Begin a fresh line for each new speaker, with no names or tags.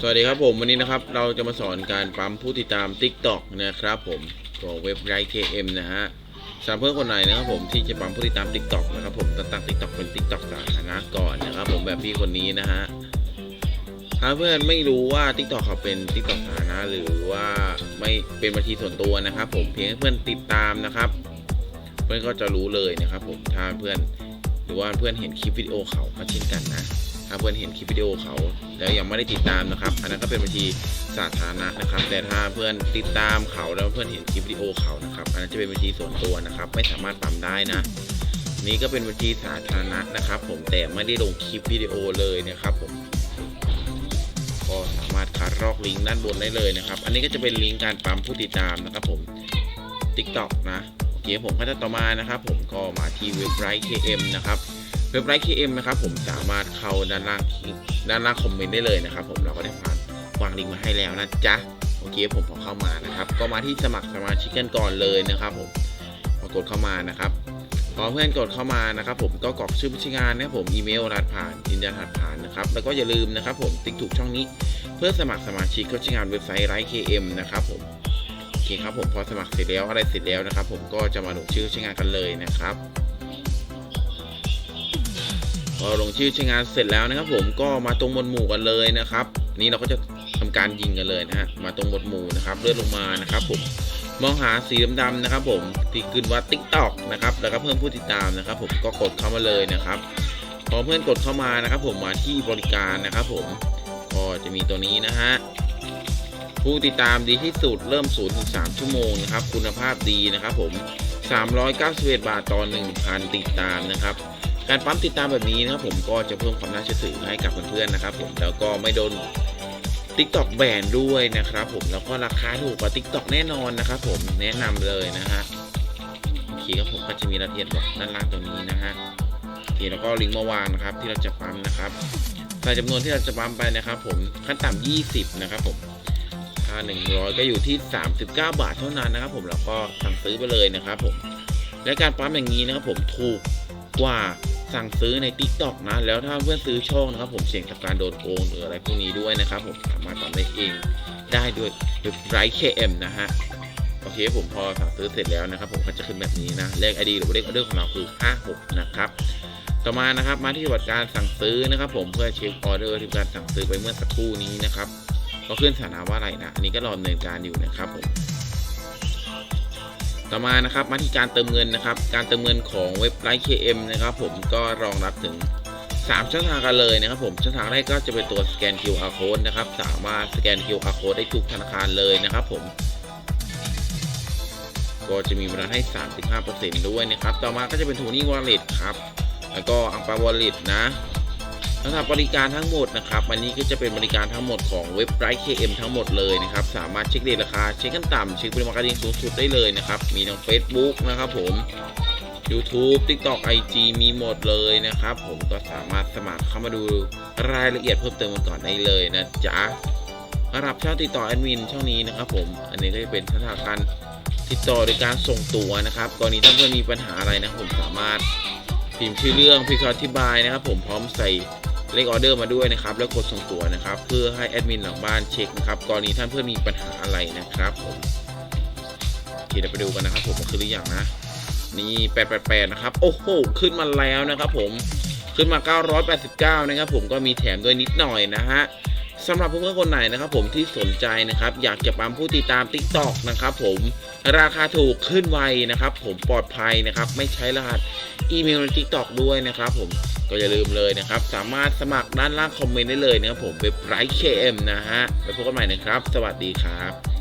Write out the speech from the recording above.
สวัสดีครับผมวันนี้นะครับเราจะมาสอนการปั๊มผู้ติดตาม TikTok นะครับผมของเว็บไซต์ KM นะฮะสำหรับเพื่อนคนไหนนะครับผมที่จะปั๊มผู้ติดตาม TikTok นะครับผมต้องตั้ง TikTok เป็น TikTok สาธารณะก่อนนะครับผมแบบพี่คนนี้นะฮะถ้าเพื่อนไม่รู้ว่า TikTok เขาเป็น TikTok สาธารณะหรือว่าไม่เป็นบัญชีส่วนตัวนะครับผมเพียงเพื่อนติดตามนะครับ เพื่อนก็จะรู้เลยนะครับผมถ้าเพื่อนหรือว่าเพื่อนเห็นคลิปวิดีโอเขาก็เช่นกันนะ ถ้าเพื่อนเห็นคลิปวิดีโอเขา แล้วยังไม่ได้ติดตามนะครับ อันนั้นก็เป็นบัญชีสาธารณะนะครับ แต่ถ้าเพื่อนติดตามเขาแล้วเพื่อนเห็นคลิปวิดีโอเขานะครับ อันนั้นจะเป็นบัญชีส่วนตัวนะครับ ไม่สามารถปั๊มได้นะ นี่ก็เป็นบัญชีสาธารณะนะครับ ผมแต่ไม่ได้ลงคลิปวิดีโอเลยนะครับผมก็สามารถคัดลอกลิงก์ด้านบนได้เลยนะครับ อันนี้ก็จะเป็นลิงก์การปั๊มผู้ติดตามนะครับ ผม TikTok นะโอเคผมก็จะต่อมานะครับ ผมก็มาที่เว็บไซต์ KM นะครับ เว็บไซต์ KM นะครับผมสามารถเข้าด้านล่างด้านล่างคอมเมนต์ได้เลยนะครับผมเราก็ได้ผ่านวางลิงก์มาให้แล้วนะจ๊ะโอเคผมพอเข้ามานะครับ ก็มาที่สมัครสมาชิกกันก่อนเลยนะครับผมพอกดเข้ามานะครับพอเพื่อนกดเข้ามานะครับ ผมก็กรอกชื่อผู้ใช้งานนะครับผมอีเมลรหัสผ่านยืนยันรหัสผ่านนะครับแล้วก็อย่าลืมนะครับ ผมติ๊กถูกช่องนี้ เพื่อสมัครสมาชิกก็ใช้งานเว็บไซต์ไลฟ์ KM นะครับผมโอเคครับผมพอสมัครเสร็จแล้วอะไรเสร็จแล้วนะครับ ผมก็จะมาลงชื่อใช้งานกันเลยนะครับ พอลงชื่อใช้งานเสร็จแล้วนะครับ ผมก็มาตรงหมวดหมู่กันเลยนะครับ นี่เราก็จะทำการยิงกันเลยนะฮะมาตรงหมวดหมู่นะครับเลื่อนลงมานะครับ ผมมองหาสีดำๆนะครับ ผมที่ขึ้นว่า TikTok นะครับแล้วก็เพิ่มผู้ติดตามนะครับ ผมก็กดเข้ามาเลยนะครับพอเพื่อนกดเข้ามานะครับ ผมมาที่บริการนะครับ ผมก็จะมีตัวนี้นะฮะผู้ติดตามดีที่สุดเริ่ม0ถึง3ชั่วโมงนะครับ คุณภาพดีนะครับ ผม391บาทต่อ1,000ติดตามนะครับ การปั๊มติดตามแบบนี้นะครับผมก็จะเพิ่มความน่าเชื่อถือให้กับเพื่อนๆนะครับ ผมแล้วก็ไม่โดน TikTok แบนด้วยนะครับ ผมแล้วก็ราคาถูกกว่า TikTok แน่นอนนะครับ ผมแนะนำเลยนะฮะโอเคครับผมก็จะมีรายละเอียดบอกด้านล่างตรงนี้นะฮะโอเคแล้วก็ลิงก์มาวางนะครับ ที่เราจะปั๊มนะครับใส่จำนวนที่เราจะปั๊มไปนะครับ ผมขั้นต่ำ20 นะครับผมค่า100 ก็อยู่ที่ 39 บาทเท่านั้นนะครับ ผมแล้วก็สั่งซื้อไปเลยนะครับ ผมและการปั๊มอย่างนี้นะครับ ผมถูกกว่า สั่งซื้อใน Tik t o อกนะ แล้วถ้าเพื่อนซื้อช่องนะครับผมเสี่ยงกับการโดนโกงหรืออะไรพวกนี้ด้วยนะครับผมสามารถปั๊มได้เองได้ด้วยเว็บไซต์ KM นะฮะโอเคผมพอสั่งซื้อเสร็จแล้วนะครับผมก็จะขึ้นแบบนี้นะเลข ID หรือเลขออเดอร์ของเราคือ 56 นะครับต่อมานะครับมาที่บัตรการสั่งซื้อนะครับผมเพื่อเช็คออเดอร์ที่การสั่งซื้อไปเมื่อสักครู่นี้นะครับก็ขึ้นสถานะว่าอะไรนะอันนี้ก็รอดำเนินการอยู่นะครับผม ต่อมานะครับมาที่การเติมเงินนะครับ การเติมเงินของเว็บไลท์ KM นะครับ ผมก็รองรับถึง 3 ช่องทางกันเลยนะครับผมช่องทางแรกก็จะเป็นตัวสแกน QR code นะครับ สามารถสแกน QR code ได้ทุกธนาคารเลยนะครับ ผม ก็จะมีบริการให้ 35%ด้วยนะครับ ต่อมาก็จะเป็นทูนี่วอลเล็ตครับ แล้วก็อังปาวอลเล็ตนะ สำหรับบริการทั้งหมดนะครับอันนี้ก็จะเป็นบริการทั้งหมดของเว็บไซต์ KM ทั้งหมดเลยนะครับ สามารถเช็คเดทราคา เช็คขั้นต่ำเช็คปริมาณการยิงสูงสุดได้เลยนะครับ มีทั้ง Facebook นะครับผม YouTube TikTok IG มีหมดเลยนะครับ ผมก็สามารถสมัครเข้ามาดูรายละเอียดเพิ่มเติมกันก่อนได้เลยนะจ๊ะสำหรับช่องติดต่อแอดมินช่องนี้นะครับ ผมอันนี้ก็จะเป็นช่องทางการติดต่อโดยการส่งตัวนะครับกรณีถ้าเพื่อนมีปัญหาอะไรนะผมสามารถพิมพ์ชื่อเรื่องพิมพ์คำอธิบายนะครับ ผมพร้อมใส่ เลขออเดอร์มาด้วยนะครับ แล้วกดส่งตัวนะครับ เพื่อให้แอดมินหลังบ้านเช็คนะครับกรณีท่านเพื่อนมีปัญหาอะไรนะครับผมโอเคเดี๋ยวไปดูกันนะครับ ผมว่าคือหรือยังนะ นี่888นะครับ โอ้โห ขึ้นมาแล้วนะครับ ผมขึ้นมา 989 นะครับ ผมก็มีแถมด้วยนิดหน่อยนะฮะ สำหรับเพื่อนคนไหนนะครับผมที่สนใจนะครับ อยากจะปั๊มผู้ติดตาม t ิ k t o k นะครับผมราคาถูกขึ้นไวนะครับ ผมปลอดภัยนะครับ ไม่ใช้รหัสอีเมลใน t ิ k t o k ด้วยนะครับผมก็อย่าลืมเลยนะครับ สามารถสมัครด้านล่างคอมเมนต์ได้เลยนะครับผมเว็บไรท์ KM นะฮะไปพบกันใหม่นะครับ สวัสดีครับ